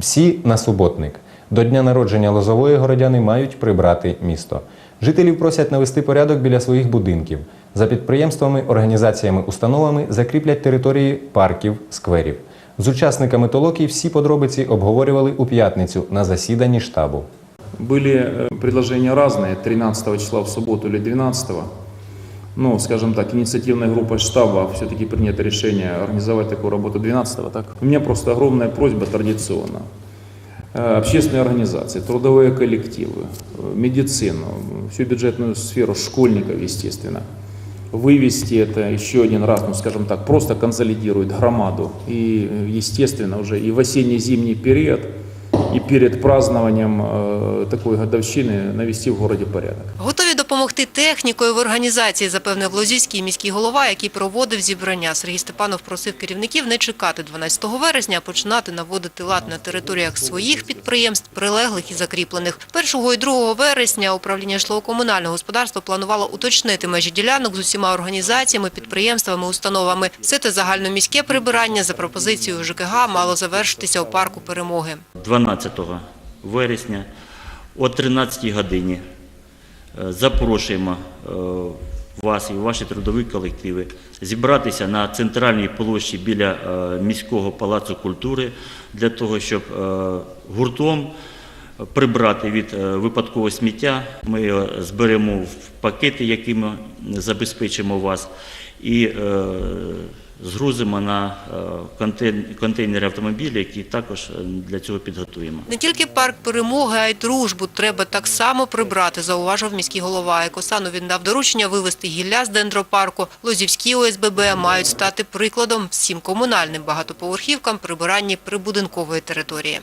Всі на суботник. До дня народження Лозової городяни мають прибрати місто. Жителів просять навести порядок біля своїх будинків. За підприємствами, організаціями, установами закріплять території парків, скверів. З учасниками толоки всі подробиці обговорювали у п'ятницю на засіданні штабу. Были э, предложения разные, 13 числа в субботу или 12. Ну, скажем так, инициативной группой штаба все-таки принято решение организовать такую работу 12 так? У меня просто огромная просьба традиционно. Э, Общественные организации, трудовые коллективы, э, медицину, всю бюджетную сферу школьников, естественно, вывести это еще один раз, ну, скажем так, просто консолидирует громаду. И, э, естественно, уже и в осенне-зимний период, и перед празднованием э, такой годовщины навести в городе порядок. Готові допомогти технікою в організації, запевнив Лозівський міський голова, який проводив зібрання. Сергій Степанов просив керівників не чекати 12 вересня, а починати наводити лад на територіях своїх підприємств, прилеглих і закріплених. 1 і 2 вересня управління житлово-комунального господарства планувало уточнити межі ділянок з усіма організаціями, підприємствами, установами. Все те загальноміське прибирання за пропозицією ЖКГ мало завершитися у парку перемоги. 12 вересня о 13 годині запрошуємо е, вас і ваші трудові колективи зібратися на центральній площі біля е, міського палацу культури для того, щоб е, гуртом прибрати від е, випадкового сміття. Ми його зберемо в пакети, якими забезпечимо вас, і е, згрузимо на е, контейнери автомобілі, які також е, для цього підготуємо. Не тільки парк перемоги, а й дружбу треба так само прибрати, зауважив міський голова. Екосану він дав доручення вивезти гілля з дендропарку. Лозівські ОСББ мають стати прикладом всім комунальним багатоповерхівкам прибиранні прибудинкової території.